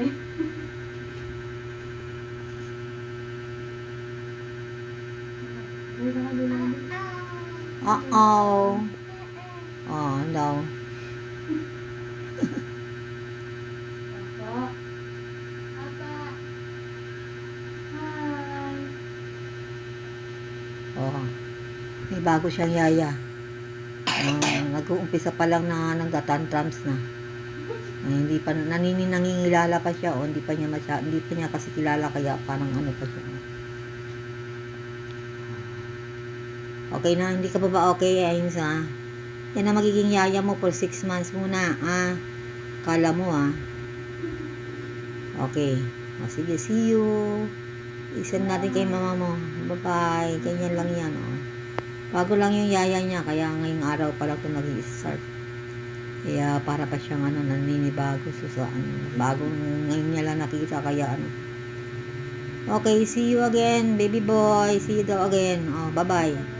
Ay. Uh-oh. Oh. Hi. Oh. May bago siyang yaya. Ah, nag-uumpisa pa lang na nagtatantrums na. Ay, hindi pa nanini nangingilala pa siya o hindi pa niya masya, hindi pa niya kasi kilala kaya parang ano pa siya. Okay na, hindi ka pa ba okay ayun sa yan na magiging yaya mo for 6 months muna, ah. Kala mo, ah. Okay. O, sige, see you. Isend natin kay mama mo. Bye-bye. Ganyan lang yan, oh. Bago lang yung yaya niya, kaya ngayong araw pa lang ito nag-start. Kaya para pa siyang ano, naninibago. So, sa ano, bagong ngayon niya lang nakita, kaya ano. Okay, see you again, baby boy. See you daw again. Oh, bye-bye.